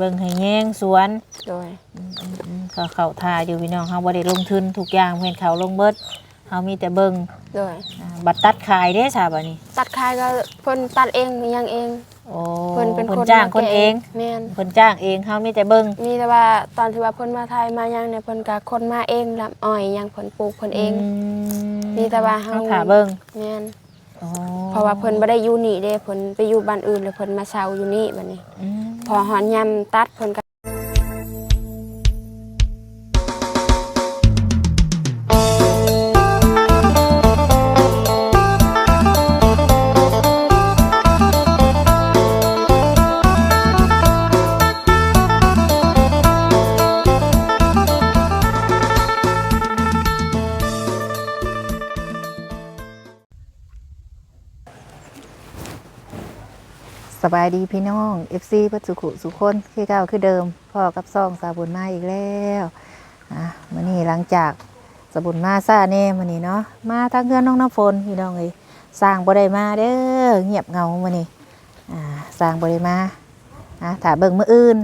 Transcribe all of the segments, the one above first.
เบิ่งให้แย่งสวนโดยอืมก็เข้าท่าอยู่พี่น้องเฮาบ่ได้ลงทุนทุกอย่างเพิ่นเขาลงเบิดเฮามีแต่เบิ่งโดยอ่าบัตรตัดขายเด้ซาบัดนี้ ตัดคายก็เพิ่นตัดเองมีหยังเองโอ้เพิ่นเป็นเพิ่คนนจ้างมคนแกะเองแม่นเพิ่นจ้างเองเฮามีแต่เบิ่งมีแต่ว่าตอนที่ว่าเพิ่นมาไทยมาหยังเนี่ยเพิ่นก็คนมาเองลำอ้อยหยังเพิ่นปลูกเพิ่นเองมีแต่ว่าเฮาถ่าเบิ่งแม่นอ๋อเพราะว่าเพิ่นบ่ได้อยู่นี่เด้เพิ่นไปอยู่บ้านอื่นแล้วเพิ่นมาเช่าอยู่นี่บัดนี้อืม พอหอนยำตัดเพิ่นก็ บายดีพี่น้อง FC เพัสุขุสุคนคือเก่าคือเดิมพ่อกับซองสาบุญมาอีกแล้วอะมื้อนี้หลังจากสาบุญมาซาแน่มื้อนี้เนาะมาทางเพื่อนน้องน้ำฝนพี่น้องเอ้ยสร้างบ่ได้มาเด้อเงียบเงามื้อนี้อ่าสร้างบ่ได้มาอะถ้าเบิ่งมื้ออื่น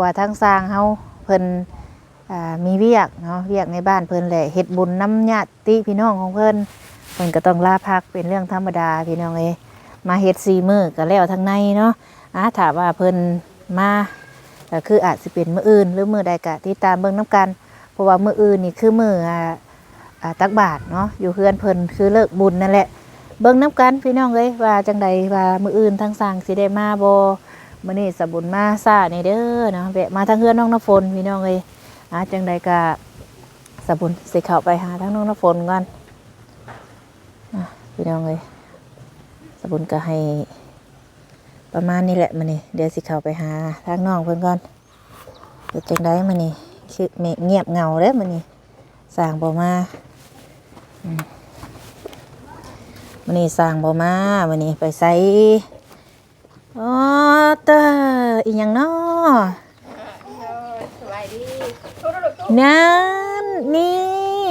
ว่าทางสร้างเฮาเพิ่นอ่ามีเวียกเนาะเวียกในบ้านเพิ่นแหละเฮ็ดบุญน้ำญาติพี่น้องของเพิ่นเพิ่นก็ต้องลาพักเป็นเรื่องธรรมดาพี่น้องเอ้ย มาเฮ็ดซีมือก็แล้วทางในเนาะอะถามว่าเพิ่นมาก็คืออาจสิเป็นมืออื่น หรือมือใดก็ติดตามเบิ่งน้กัน เพราะว่ามืออื่นนี่คือมืออ่าอ่าตักบาตรเนาะอยู่เฮือนเพิ่นคือเลิกบุญนั่นแหละ เบิ่งน้กันพี่น้องเอ้ยว่าจังใดว่ามืออื่นทางสร้างสิได้มาบ่มื้อนี้สบุญมาซ่านี่เด้อเนาะแวะมาทางเฮือนน้องน้ำฝนพี่น้องเอ้ยอะจังใดก็สบุญสิเข้าไปหาทางน้องน้ำฝนก่อนอะพี่น้องเอ้ย สบุญก็ให้ ประมาณนี้แหละมันนี่เดี๋ยวสิเข้าไปหาทางน้องเพิ่นก่อนเป็นจังได้มันนี่คือเงียบเงาเด้มันนี่สร้างบ่มามันนี่สร้างบ่มามันนี่ไปใส่อ๋อเตออีหยังน้อนั่นนี่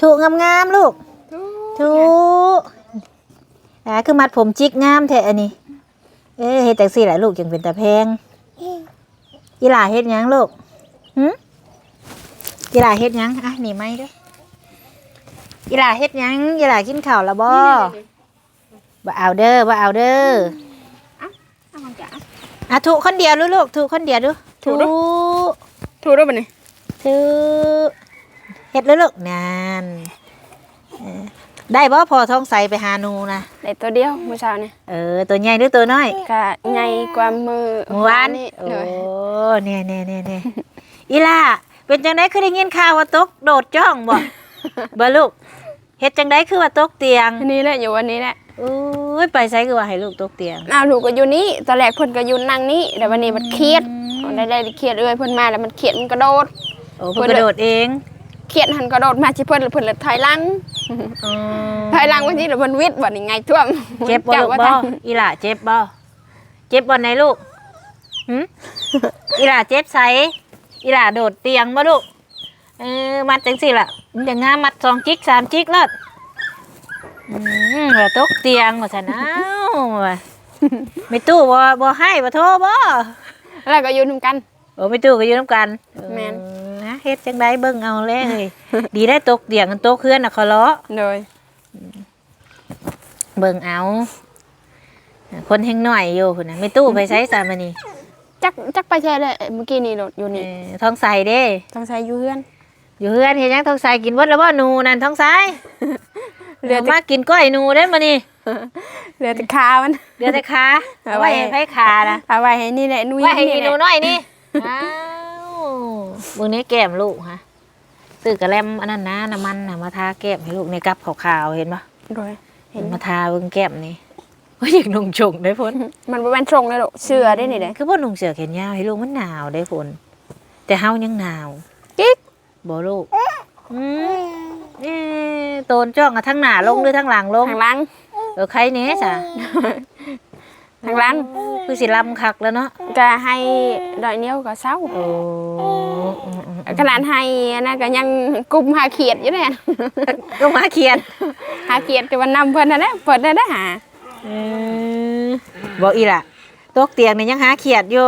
ถูกงามๆลูกถูก อ่าคือมัดผมจิกงามแท้อันนี้ เอ๊ะเฮ็ดจังซี่แหละลูกจังเป็นตาแพงอีหล่าเฮ็ดหยังลูกหึอีหล่าเฮ็ดหยังอะหนี่ไม้เด้วยอีหล่าเฮ็ดหยังอีหล่ากินข้าวแล้วบ่บ่เอาเด้อบ่เอาเด้ออะถูกคนเดียวลูกลูกถูกคนเดียวดูถูกถูกด้วยบัดนี้ถูกเฮ็ดเลยลูกนั่นเออ ได้บ่พอท้องใสไปหาหนูนะได้ตัวเดียวเมื่อเช้านี่เออตัวใหญ่หรือตัวน้อยก็ใหญ่กว่ามือเมื่อวานนี่โอ้โดยเนี่ยเนี่ยเนี่ยเนี่ยอีล่าเป็นจังไดคือได้ยินข่าวว่าตกโดดจ้องบ่บ่ลูกเฮ็ดจังไดคือว่าตกเตียงอันนี้แหละอยู่วันนี้แหละอุ้ยไปไสคือว่าให้ลูกตกเตียงอ้าวลูกก็อยู่นี่ตอนแรกเพิ่นก็อยู่นั่งนี่แต่วันนี้มันเครียดได้ได้เครียดเอ้ยเพิ่นมาแล้วมันเครียดมันกระโดดโอ้เพิ่นกระโดดเอง เครียดหันกระโดดมาสิเพิ่นแล้วเพิ่นเลยถอยหลังอ๋อถอยหลังวันนี้แล้วเพิ่นวิทย์บัดนี้ไงท่วมเจ็บบ่ลูกจับ่ว่าทันอีล่าเจ็บบ่เจ็บบ่ไหนลูกหึอีล่าเจ็บไสอีล่าโดดเตียงบ่ลูกเออมัดจังซี่ล่ะมันจะงามมัดสองจิกสามจิกเลิศอืมว่าตกเตียงว่าซั่นอ้าวว่าไม่ตู้บ่บ่ให้บ่โทรบ่แล้วก็อยู่นํกัน โอ้ไม่ตู้ก็อยู่น้ำกันแม่น เออนะเฮ็ดจังไดเบิ่งเอาเลยดีได้ตกเตียงกันโตะเคลื่อนน่ะเขาล้อโดยเบิ่งเอา คนแห่งหน่อยอยู่พุ่นน่ะไม่ตู้ไปใช้สามานี่จักจักไปแช่เลยเมื่อกี้นี่รถอยู่เอนี่อท้องใสเด้ ต้องใช้อยู่เฮือน อยู่เฮือนเฮ็ดหยังท้องใสกินเบิดแล้วบ่หนูนั่นท้องใสเหลือแต่ มากินก้อยหนูเด้มานี่เหลือแต่ขามัน เดือแต่ขาเอาเอาไว้ ไว้ให้ไผขานะเอาไว้ให้นี่แหละนุ้ยไว้ให้นี่อีแหหนูละน้อยนี่ อ้าวมึงนี่แก้มลูกฮะซื้อกระแลมอันนั้นนะน้ำมันน่ะมาทาแก้มให้ลูกในกับขาวๆเห็นปะโดยเห็นมาทาเบิ่งแก้มนี่ว่าอยากนุ่งชงได้พ้นมันบ่แม่นตรงเลยหรอกเชื่อได้นี่เด้คือว่านุ่งเสื้อแขนยาวให้ลูกมันหนาวได้พ้นแต่เฮายังหนาวกิ๊กบ่ลูกอืมเอ๊ะโตนจ้องอะทั้งหน้าลงหรือทั้งหลังลงทางหลังเออใครเนี้จ้ะ ทางหลังคือสิลำคักแล้วเนาะก็ให้ดอยเนี้ยวก็เศร้าโอ้อืมอืมขนาดให้อันนะก็ยังกุมหาเขียดอยู่เนี่ยก็มาเขียนหาเขียดแต่วันนำเพิ่นน่ะนะเพิ่นน่ะนะหาเออบอกอีล่ะตกเตียงนี่ยังหาเขียดอยู่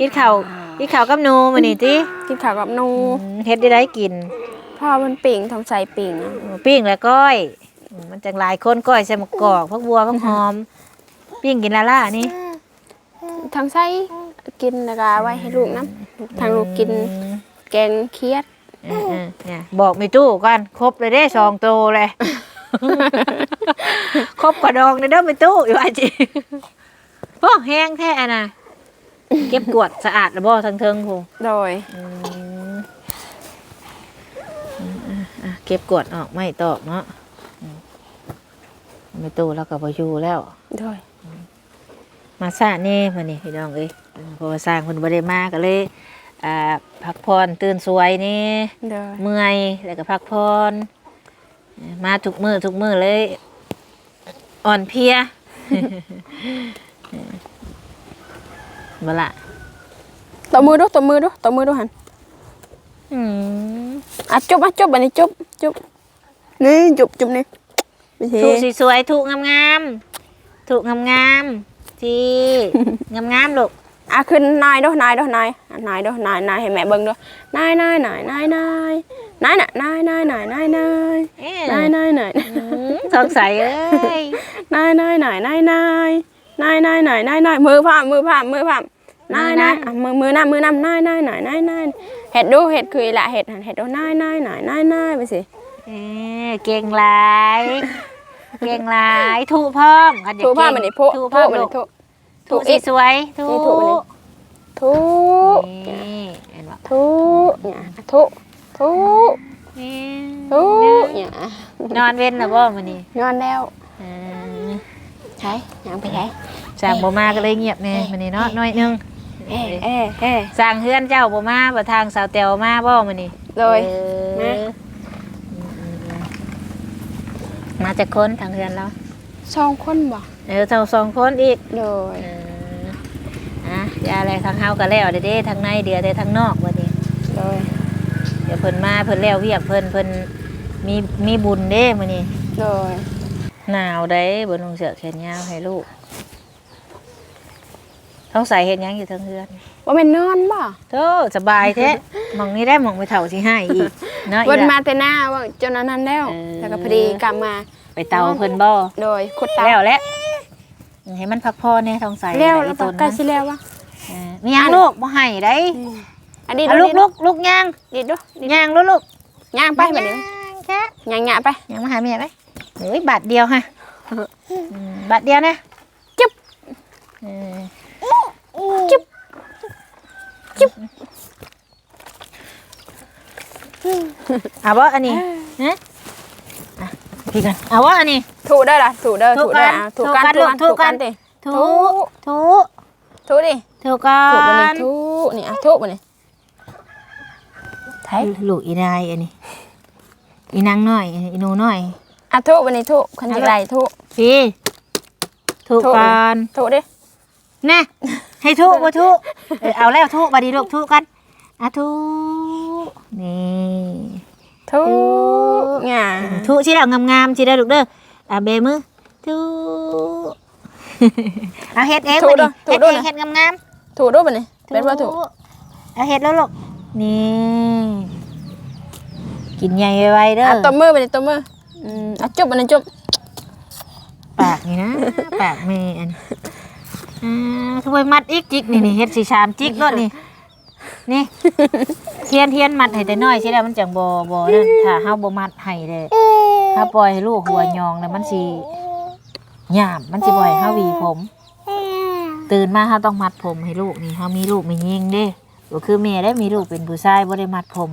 กินข้าวกินข้าวกับหนูมื้อนี้ติกินข้าวกับหนูอืมเฮ็ดได้ได้กินพ่อมันปิ่งทองใส่ปิ่งอะปิ้งแล้วก้อยอืมมันจังหลายคนก้อยใส่หมะกอกผักบัวผักหอม ปิ้งกินละล่านี่ทองใส่กินแล้วก็เอาไว้ให้ลูกน้ำทางลูกกินอืมแกงเคียดเออเออเนี่ยบอกมีตู้กันครบเลยเด้สองโตเลย ครบกระดองในเด้อมีตู้อยู่ว่าจิโอ้แห้งแท้อะนะเก็บกวาดสะอาดแล้วบ่ทั้งเทิงพู โดย อืมอะเก็บกวาดออกไม่ตอกเนาะอืมมีตู้แล้วก็บ่อยู่แล้ว โดย มาสร้างนี่มานี่พี่น้องเอ้ยเพอสร้างคนบ่ได้มาก็เลยอ่าพักผ่อนตื่นสวยนี่โดยเมื่อยแล้วก็พักผ่อนมาทุกมือทุกมือเลย อ่อนเพลียบ่ละตบมือดูตบมือดูตบมือดูหันอืมอะจุบอะจุบอันนี้จุบจุบนี่จุบจุบนี่ไม่ใช่ถูกสวยๆถูกงามๆถูกงามๆ ที่งามๆลูกอะขึ้นนายดูนายดูนายอะนายดูนายนายให้แม่เบิ่งดูนายนายนายนายนายนายน่ะนายนายนายนายนายเอ๊ะนายนายนายอืมสงสัยเอ้ยนายนายนายนายนายนายนายนายนายนายมือพามมือพามมือพามนายนายอะมือมือน้ำมือน้ำนายนายนายนายนายเห็ดดูเห็ดคือละเห็ดหันเห็ดดูนายนายนายนายนายไปสิเอ๊ะเก่งหลาย เก่งหลายถูกพร้อมคันอยถูเก่งผ้ามันนี่โพะถูกพโพร้อมมันลูนี่กถูถูถูกอีก สวยๆถูนี่ถูกอันนี้กถูนี่เห็นบ่ถูเนี่ยถูถูนี่ถูเนี่ยนอนเว้นแล้วบ่มื้อนี้นอนแล้วเออใช่ยังไปใช้สร้างบ่มาก็เลยเงียบแน่มื้อนี้เนาะน้อยหนึงเอ๊ะเอ๊ะเอ๊ะสร้างเฮือนเจ้าบ่มาบ่ทางสาวแตวมาบ่มื้อนี้ โดย เออมา มาจากคนทางเฮือนเราสองคนบ่เออเจ้าสองคนอีกโดยเอออะยาอะไรทางเฮาก็แล้วเด้เด้ทางในเดียวแต่ทางนอกบัดนี้โดยเดี๋ยวเพิ่นมาเพิ่นแล้วเวียกเพิ่นเพิ่นมีมีบุญเด้มื้อนี้โดยหนาวได้บ่นุ่งเสื้อแขนยาวให้ลูกท้องใส่เฮ็ดหยังอยู่ทางเฮือนว่าเป็นนอนบ่ โธ่สบายแท้หมองนี้ได้หมองไปเฒ่าสิให้อีก เนาะอีวันหมาละแต่หน้าว่าจนนั้นแล้ว เออ แล้วก็พอดีกลับมาไปเตาเพิ่นบ่โดยขุดตาแล้วแหละให้มันพักผ่อนแน่ท้องใส่แล้วอะไรแล้วต้ก็นใกล้นะสิแล้ววะเออมีหยังลูกบ่ให้ได้อันนี้เอาลูกลูกลูกย่างดิดดูดิดย่างลูกลูกย่างไปแบบนี้แค่ย่างย่างไป ย่างมาหาแม่ไหมเฮ้ยบาทเดียวฮะอืมบาทเดียวนะจุ๊บ เออจุ๊บจุ๊บ เอาบ่อันนี้ฮะอะพี่กันเอาบ่อันนี้ ถูได้ละถูเด้อถูถูกได้กันอะถูกันถูถูกกันกันถูถูกันกติถูถูถูถูดิถูกัถูบ่นี่นถูนี่อะถูบ่นี่ไทยลูกอีนายอันนี้อีนางน้อยอีหนูน้อยอะถูบ่นี่ถูคันจังไดถูพี่ถูกถูกันถูดิแน่ให้ถูกบ่ถูกเออเอาแล้วถูกบัดนี้ลูกถูกกันอะถูก นี่ถูง่ะถูกสิแล้วงามๆสิได้ลูกเด้ออะเบมือถูกเอาเฮ็ดเองถูบัดด้นี้ถูเฮ็ดด้เองนะเฮ็ดงามถูดูบ่นี่ๆเป็นว่าถูเอาเฮ็ดแล้วลูกนี่กินใหญ่ไวๆเด้ออะตบมือบ่นี่ตบมืออืมอะจุ๊บบ่นี่จุ๊บปากนี่นะปากแม่อันอ่าถ้วยมัดอีกจิกนี่นี่เฮ็ดสีชามจิกรถนี่ นี่ เทียนเทียนมัดให้แต่น้อยสิแล้วมันจังบ่บ่นั่นถ้าเฮาบ่มัดให้เด้ถ้าปล่อยให้ลูกหัวยองแล้วมันสิหยาบมันสิบ่ให้เฮาหวีผม ตื่นมาเฮาต้องมัดผมให้ลูกนี่เฮามีลูกมียิงเด้ก็คือแม่ได้มีลูกเป็นผู้ชายบ่ได้มัดผม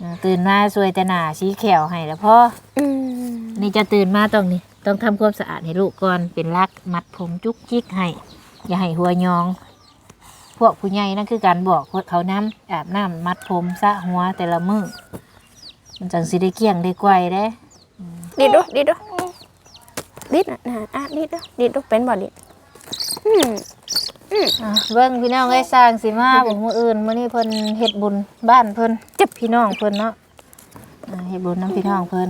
อ่าตื่นมาสวยแต่หน้าสีแขวให้แล้วพออืมนี่จะตื่นมาต้องนี่ต้องทำความสะอาดให้ลูกก่อนเป็นรักมัดผมจุกจิกให้อย่าให้หัวยอง พวกผู้ใหญ่นั่นคือการบอกเขาน้ำอาบน้ำมัดผมสระหัวแต่ละมือมันจังสิได้เกลี้ยงได้ไกวเด้ดิดดูดิดดูดิดน่ะนะอะดิดดูดิดดูเป็นบ่ดิดอืมอะเบิ่งพี่น้องไอ้สร้างสิมาบอกมืออื่นมื้อนี้เพิ่นเฮ็ดบุญบ้านเพิ่นจับพี่น้องเพิ่นเนาะอ่าเฮ็ดบุญน้ำพี่น้องเพิ่น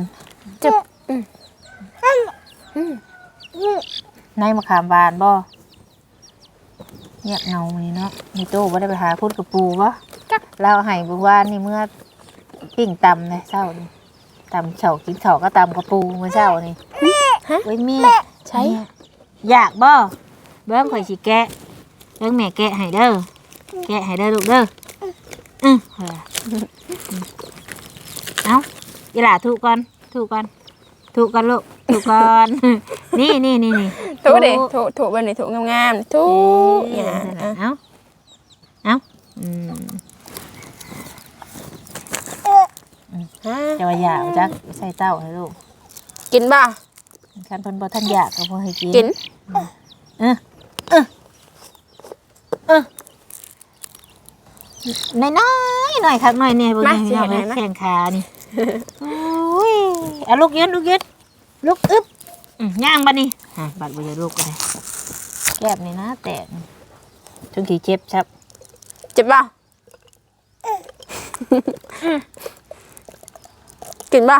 จุ๊บอืมอืมในมะขามบานบ่ เงียบเงามื้อนี้เนาะมีโตบ่ได้ไปหาพูดกับปูบ่เราให้เมื่อวานนี่เมื่อปิ้งตำเลยเช้านี่ตำเฉากินข้าวก็ตำกับปูเมื่อเช้านี่ฮะไว้ยมีใช่เนี่ยอยากบ่เบิ้งข่อยสิแกะเบิ้งแม่แกะให้เด้อแกะให้เด้อลูกเด้ออือเอาอีหล่าถูกก่อนถูกก่อน ถูกก่อนลูกถูกก่อน นี่นี่นี่นี่ถูเด้ถูถูบันนี้ถูงามๆถูเอ๊ะเนี่ยนั่นอะน่ะเอาเอาอืมฮะจะว่าอยากจักใส่เต้าให้ลูกกินบ่คันเพิ่นบ่ทันอยากก็บ่ให้กินกินเออเออเออน้อยๆหน่อยคักหน่อยเนี่ยเบิ่งนี่น้องเอ้ยแข้งขานี่โอ้ยเอาลูกยืนลูกยืน ลูกอึ๊บอืมย่างบัดนี้ฮะบัดบ่ได้ลูกก็ได้แก้มนี่นะแตกถึงขี้เจ็บครับเจ็บบ่กินบ่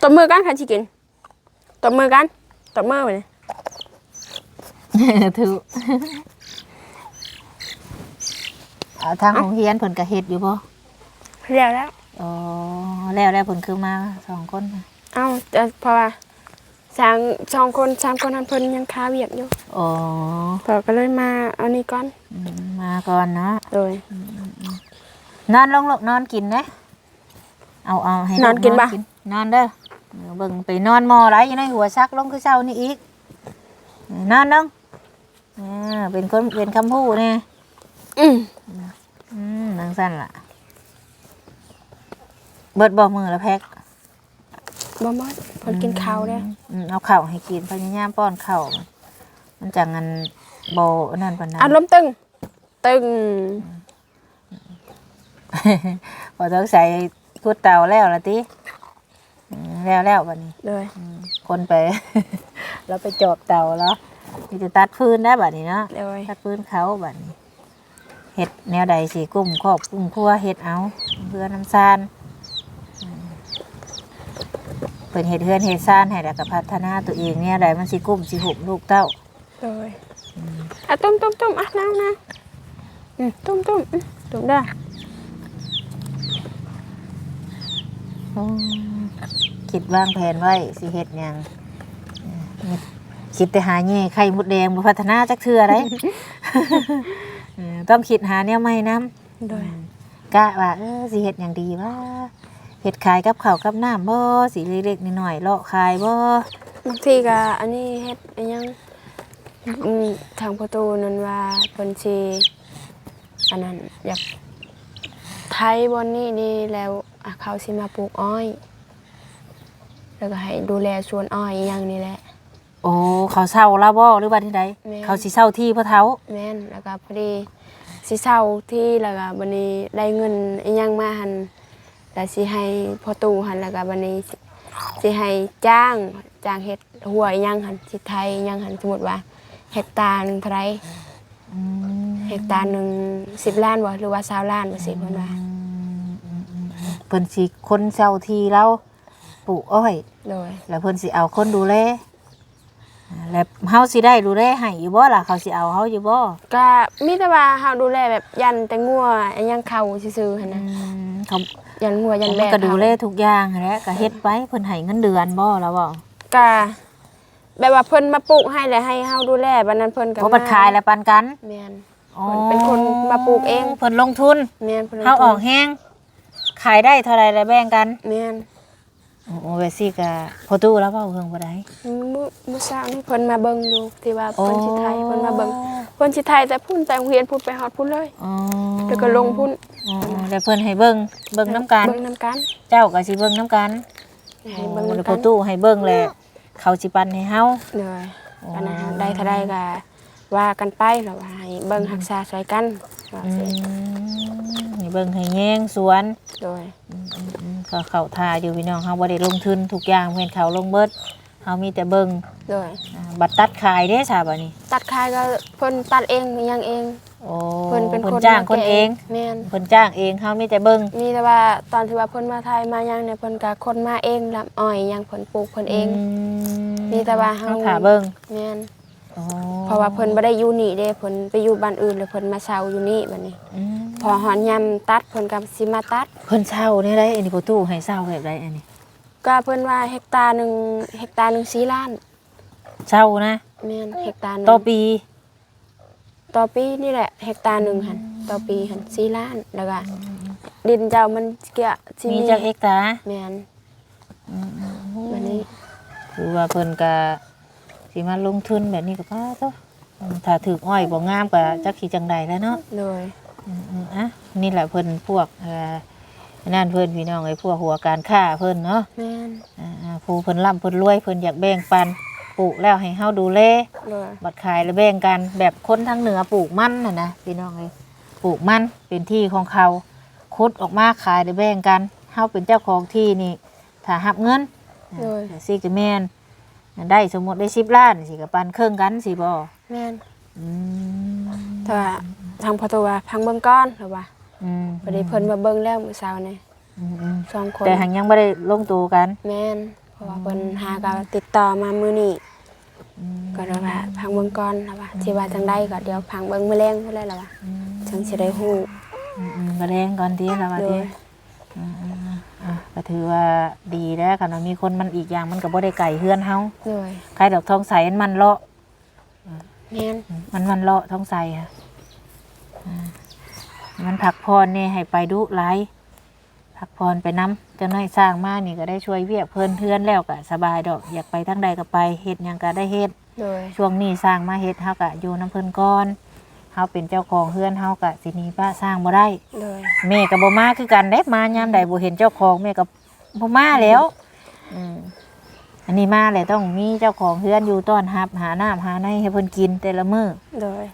ตบมือกันค่ะชิกินตบมือกันตบมือไปเลยถูกเอาทางโรงเรียนเพิ่นก็เฮ็ดอยู่บ่เรียวแล้ว อ๋อแล้วแล้วเพิ่นคือมาสองคนน่ะเอ้าแต่เพราะว่าสามสองคนสามคนนั้นเพิ่นยังค้าเวียกอยู่อ๋อพอก็เลยมาเอานี่ก่อนอืมมาก่อนเนาะโดย นอนลงลูกนอนกินนะเอาเอาให้ลูนอนกินปะ นอนเด้อเดี๋ยวเบิ่งไปนอนหมอไรอยู่ในหัวซักลงคือเช้านี่อีกนอนน้องอ่าเป็นคนเป็นคำพูดเนี่ยอืมอืมนังสั้นล่ะ เบิดบ่มือละแพ็กบ่หมดเพิ่นกินข้าวแล้วอืมเอาข้าวให้กินพยายามป้อนข้าวมันมันจังงันบ่อันนั่นปานนั้อานรมณ์ตึง ตึงพอต้องใส่กุดเตาแล้วละติอืมแล้วแล้วบัดนี้โดยคนไป แล้วไปจอบเตาแล้วมีจะตัดพื้นได้บัดนี้เนาะโดยตัดพื้นเขาบัดนี้เห็ดแนวใดสีกุ้มครอบกุ้มครัวเห็ดเอาเพื่อน้ำซานอืม เป็นเห็ดเฮือนเห็ดซานให้แล้วก็พัฒนาตัวเองเนี่ยใดมันสิกุ้มสิหุบลูกเต้าโดยอะตุ้มตุ้มตุ้มอะนั่งนะอืมตุ้มตุ้มอืมตุ้มได้อืมคิดวางแผนไว้สิเห็ดหยังอืมคิดแต่หาแง่ไข่มดแดงบ่พัฒนาจักเทื่อได้เออต้องคิดหาแนวใหม่นํ โดย กะว่าเออสิเฮ็ดหยังดีว่า เฮ็ดขายกับข้าวกับน้ำบ่สิเล็กๆน้อยๆเลาะขายบ่บางทีก็อันนี้เฮ็ดอันยังอืมทางประตูนั่นว่าเพิ่นสิอันนั้นอยากไทยบอนนี้นี่แล้วอะเขาสิมาปลูกอ้อย แล้วก็ให้ดูแลสวนอ้อยอหย่างนี้แหละ โอ้เขาเช่าแล้วบ่หรือว่าที่ใดแม่เขาสิเช่าที่พ่อเฒ่าแม่นแล้วก็พอดีสิเช่าที่แล้วก็บัดนี้ได้เงินอีหยังมาหัน แล้วสิให้พ่อตู่หันแล้วก็บัดนี้สิสิให้จ้างจ้างเฮ็ดหัวอีหยังหันสิไทยอีหยังหันสมมุติว่าเฮกตาร์หนึงเท่าไหรอืมเฮกตาร์หนึง10ล้านบ่หรือว่า20ล้านบ่สิเพิ่นว่าเพิ่นสิคนเช่าที่เราปลูกอ้อย โดยแล้วเพิ่นสิเอาคนดูแลอ่าแล้วเฮาสิได้ดูแลให้อยู่บ่ล่ะเขาสิเอาเฮาอยู่บ่ก็มีแต่ว่าเฮาดูแลแบบยันแต่งัวอีหยังเข้าซื่อๆหั่นอืนะมเขา ยันงัวยันมัแบนกก็ดูเขาแลทุกอย่างหั้นแหละก็เฮ็ดไปเพิ่นให้เงินเดือนบ่แล้วบ่ก็แบบว่าเพิ่นมาปลูกให้แล้วให้เฮาดูแลบัดนั้นเพิ่นก็บ่บัดขายแล้วปันกันแม่นอ๋อเพิ่นเป็นคนมาปลูกเองเพิ่นลงทุนแม่นเพิ่นลงเฮาทุนออกแห้งขายได้เท่าไรแล้วแบ่งกันแม่น โอ้โหเวซี่ก็พอตู้แล้วเปล่าเพิ่งบ่ได้มื้อมื้อเช้านี่เพิ่นมาเบิ่งอยู่ที่ว่าเพิ่นสิไทยเพิ่นมาเบิ่งเพิ่นสิไทยแต่พุ่นแต่โรงเรียนพุ่นไปฮอดพุ่นเลยอ๋อแล้วก็ลงพุ่นอ๋อแล้วเพิ่นให้เบิ่งเบิ่งน้ำกันเบิ่งนํกัน เจ้าก็สิเบิ่งน้ำกันให้เบิ่งอ๋อนํแล้วพกัอนตู้ให้เบิ่งแหละเขาสิปันให้เฮาเด้อปัญหาได้เท่าใดก็ว่ากันไปแล้วว่าให้เบิ่งรักษาช่วยกัน ว่าอืสิมให้เบิ่งให้แยงสวนโดยอืมอืมก็เข้าท่าอยู่พี่น้องเฮาบ่ได้ลงทุนทุกอย่างเพิ่นเขาลงเบิดเฮามีแต่เบิ่งโดย อ่าบัตรตัดขายเด้ซาบัดนี้ตัดขายก็เพิ่นตัดเองอิหยังเองโโอ้เพิ่นเป็นคนจ้างคนเองแม่นเพิ่นจ้างเองเฮามีแต่เบิ่งมีแต่ว่าตอนที่ว่าเพิ่นมาไทยมายังเนี่ยเพิ่นก็คนมาเองลำอ้อยยังเพิ่นปลูกเพิ่นเองมีแต่ว่าเฮาถาเบิ่ง แม่นอ๋อ เพราะว่าเพิ่นบ่ได้อยู่นี่เด้เพิ่นไปอยู่บ้านอื่นแล้วเพิ่นมาเช่าอยู่นี่บัดนี้ อืมพอหอนยามตัดเพิ่นก็สิมาตัด เพิ่นเช่านี่ได้อันนี้ประตูให้เช่าแบบใดอันนี้ก็เพิ่นว่าเฮกตาร์หนึงเฮกตาร์หนึง4ล้านเช่านะแม่นเฮกตาร์หนึงต่อปีต่อปีนี่แหละเฮกตาร์หนึงหั่นต่อปีหั่น4ล้านแล้วก็ดินเจ้ามันเกี่ยสิมีจักเอกตาแม่นบัดนี้ คือว่าเพิ่นก็ สิมาลงทุนแบบนี้ก็พาตัวถ้าถูกอ้อยบ่งามก็จักสิจังใดแล้วเนาะโดยอืมๆอะนี่แหละเพิ่นพวกเอ่อนั่นเพิ่นพี่น้องไอ้พวกหัวการค้าเพิ่นเนาะแม่นอ่าๆผู้เพิ่นร่ำเพิ่นรวยเพิ่นอยากแบ่งปันปลูกแล้วให้เฮาดูแล โดยบัดขายแล้วแบ่งกันแบบคนทางเหนือปลูกมันน่ะนะพี่น้องเอ้ยปลูกมันเป็นที่ของเขาคุดออกมาขายแล้วแบ่งกันเฮาเป็นเจ้าของที่นี่ถ้าหับเงินโดยอ่าสิก็แม่น ได้สมมุติได้10ล้านสิก็ปันครึ่งกันสิบ่แม่นอืมแต่ว่าทางพอตัวว่าพังเบิ่งก้อนหรือว่าอืมพอดีเพิ่นมาเบิ่งแล้วมื้อเช้านี่อืมอืมสองคนแต่หังยังบ่ได้ลงตัวกันแม่นเพราะว่าเพิ่นหาก็ติดต่อมามื้อนี้ก็เลยว่าพังเบิ่งก้อนแล้วว่าสิว่าจังไดก็เดี๋ยวพังเบิ่งมื้อแลงพุ่นแหละล่ะว่าจังสิได้ฮู้อืมอืมก็แดงก่อนทีละว่าโดทียอืมอืม อืมอะก็ถือว่าดีแล้วกันว่ามีคนมันอีกอย่างมันก็บ่ได้ไก่เฮือนเฮาโดยใครดอกทองใสมันมันเลาะ แม่นมันมันเลาะทองใสค่ะอ่ามันผักพรนี่ให้ไปดุหลายผักพรไปน้ำจะน้อยสร้างมานี่ก็ได้ช่วยเวียกเพิ่นเทือนแล้วก็สบายดอก อยากไปทั้งใดก็ไปเฮ็ดหยังก็ได้เฮ็ด โดย ช่วงนี้สร้างมาเฮ็ดเฮาก็อยู่น้ำเพิ่นก่อน เฮาเป็นเจ้าของเฮือนเฮาก็สิหนีป้าสร้างบ่ได้โดยแม่ก็บ่มาคือกันเด้มายามใดบ่เห็นเจ้าของแม่ก็บ่มาแล้วอืมอันนี้มาแหละต้องมีเจ้าของเฮือนอยู่ต้อนรับหาน้ำหาในให้เพิ่นกินแต่ละมื้อโดย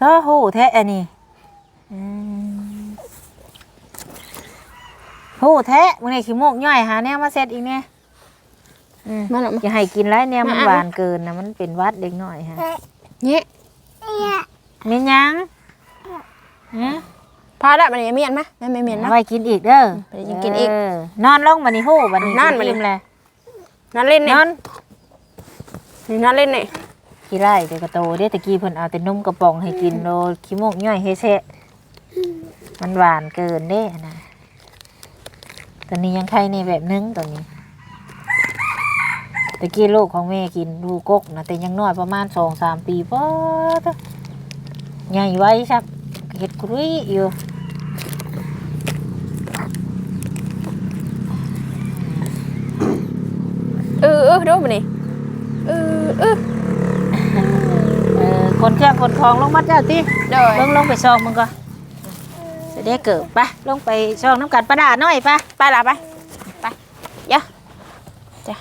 ก็โหแท้อันนี้อืมโหแท้มื้อนี้ขี้โมกย่อยหาแนวมาเสร็จอีกแน่อื มมาแล้วอย่าให้กินหลายแนวมันมา หวานเกินนะมันเป็นหวัดเด็กน้อยฮะนี่แม่นยังฮะพอแล้วบัดนี้เมียนมาแม่ไม่เมียนนะ เอาไว้กินอีกเด้อไปกินอีกเนอนลงบัดนี้โหบัดนี้นอนบัดนี้ กิเลยนอนเล่นนนี่อนนี่นอนเล่นนี่ขี้ไล่เด็กกระโตเด้ตะกี้เพิ่นเอาแต่นมกระป๋องให้กินโดขี้โมกย่อยเฮเซะมันหวานเกินเด้นะตอนนี้ยังไข่ในแบบนึงตอนนี้ ตะกี้ลูกของแม่กินดูกกนะแต่ยังน้อยประมาณสองสามปีป้อตะใหญ่ไว้ครับเห็ดกรุยอยู่เออเออดูบัดนี้เออเออเออคนเครื่องคนคลองลงมาเจ้าติโดยลงลงไปซองมึงก่อนจะได้เกิดปะลงไปซองน้ำกันประดาหน่อยปะไปละไปไปเยอะจ้ะ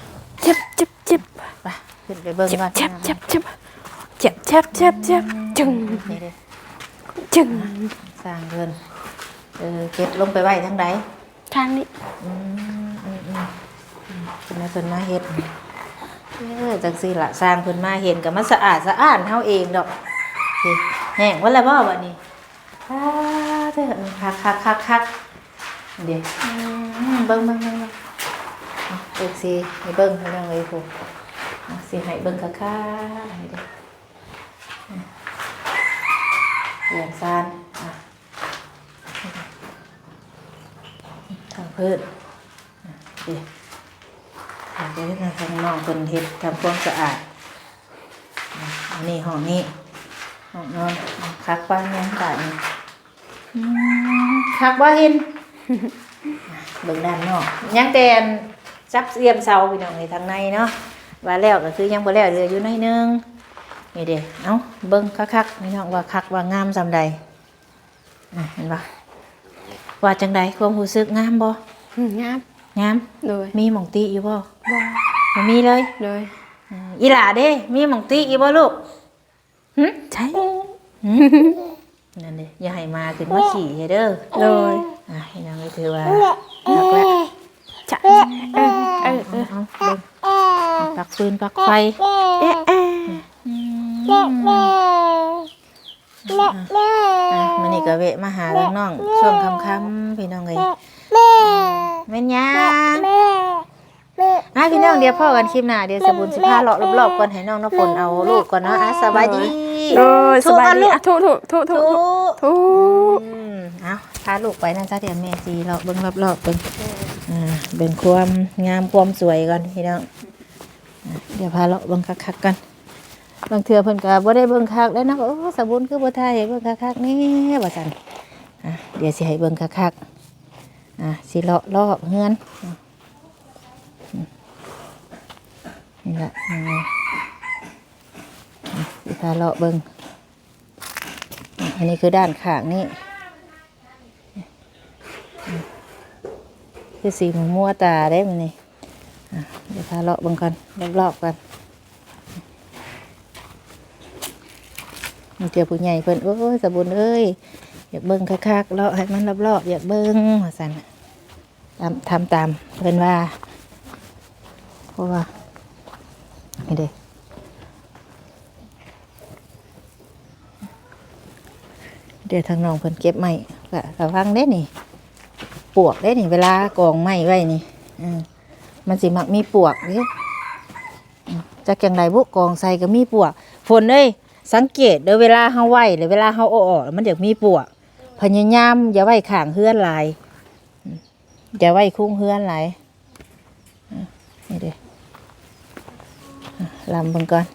จิบจิบจิบไปขึ้นไปเบิ่งจิบก่อนจิบจิบจิบจิบจิบจิบจิบจึงนี่เด้จึงสร้างเงินเออเก็บลงไปไว้ทั้งใดทางนี้อืมอืมอืมอืมเพิ่นมาเพิ่นมาเฮ็ดเออจังซี่ล่ะสร้างเพิ่นมาเห็นก็มันสะอาดสะอ้านเฮาเองดอกสิแห้งวันละบ่บัดนี้อ้าเด้อเออคักคักคักคักเดี๋ยวอืมเบิ่งเบิ่งเบิ่ง เบิ่งเอาเอกสิให้เบิ่งให้เบิ่งเลยผู้เอาสิให้เบิ่งคักคักให้เด้ออะเรียนซานอะทางพืชอะเดี๋ยวเดี๋ยวทางน้องเพิ่นเฮ็ดทำความสะอาดอะอันนี้ห้องนี้ห้องนอนคักบ้านยังบ้านนี่อืมคักบ้าเห็นอะเบิ่งด้านนอกยังแต่ อันจับเสียมเสาพี่น้องในทางในเนาะว่าแล้วก็คือยังบ่แล้วเหลืออยู่หน้อยหนึงนี่เด้เอ้าเบิ่งคักๆพี่น้องว่าคักว่างามซำใดอะเห็นปะว่าจังใดความรู้สึกงามบ่อืมงามงามโดยมีหม่องติอยู่บ่บ่บ่มีเลยโดยอ่าอีหล่าเด้ มีหม่องติอีบ่ลูกหึใช่หึนั่นเด้อย่าให้มาขึ้นมาขี่ให้เด้อโดยอะให้นางไปถือว่าพักแล้ว จะเออเออเออเอาเบิ่งปักฟืนปักไฟเอ๊ะเอ๊ะอืมอะมันนี่ก็เวะมาหาทางน้อง ช่วงค่ำๆพี่น้องเลยแม่นยังอะพี่น้องเดี๋ยวพ่อกันคลิปหน้าเดี๋ยวสบุญสิพาเลาะรอบๆก่อนให้น้องน้ำฝนเอาลูกก่อนเนาะอะสบายดีโอ้ยสทุกบายอันดีลูกอะทุทุทุทุทุทุกทุอืมเอาพาลูกไปนั่นซะเดี๋ยวแม่จีเราเบิ่งรอบๆเบิ่ง อ่าเบิ่งความงามความสวยก่อนพี่น้องอ่เดี๋ยวพาเราะเบิ่งคักๆกันบางเทื่อเพิ่นก็บ่ได้เบิ่งคักแล้วนะก็โอ้สบุญคือบ่ทายให้เบิ่งคักๆนี่ว่าซั่นอะเดี๋ยวสิให้เบิ่งคักๆอะสิเลาะรอบเฮือนนี่ละอืมอะสิพาเลาะเบิ่งอันนี้คือด้านข้างนี่ คือสีมัวตาได้มันนี่เดี๋ยวพาเลาะบังกันรอบๆกันมีเตียวผู้ใหญ่เพิ่นโอ้ยสะบุญเอ้ยอยากเบิ่งคักๆเลาะให้มันรอบๆอยากเบิ่งว่าซั่นน่ะตามทำตามเพิ่นว่าเพราะว่านี่เด้เดี๋ยวทางน้องเพิ่นเก็บไม้ก็ระวังเด้นี่ ปวกเด้นี่เวลากองไม้ไว้นี่อืมมันสิมักมีปวกเด้อืมจากอย่างไรบุกองใส่ก็มีปวก ฝนเอ้ยสังเกตเด้อเวลาเฮาไหวหรือเวลาเฮาเอาออกแล้วมันอยากมีปวกพยายามอย่าไหวข้างเฮือนหลายอย่าไหวคุ้งเฮือนหลายอืมนี่เด้อลำบิ่งก่อน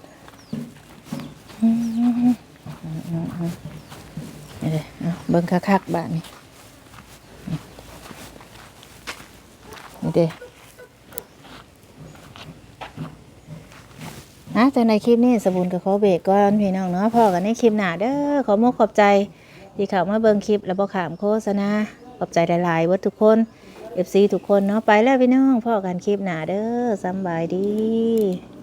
อืมอืออืมนี่เลยเอเบิ่งคักๆบ้านนี่ นี่เด้นะจากในคลิปนี้สบุญกับขอเบรกก่อนพี่น้องเนาะพ่อกันในคลิปหนาเด้อขอมกขอบใจที่เข้ามาเบิ่งคลิปแล้วบ่ขามโฆษณาขอบใจหลายๆวัดทุกคนเอฟซีทุกคนเนาะไปแล้วพี่น้องพ่อกันคลิปหนาเด้อสบายดี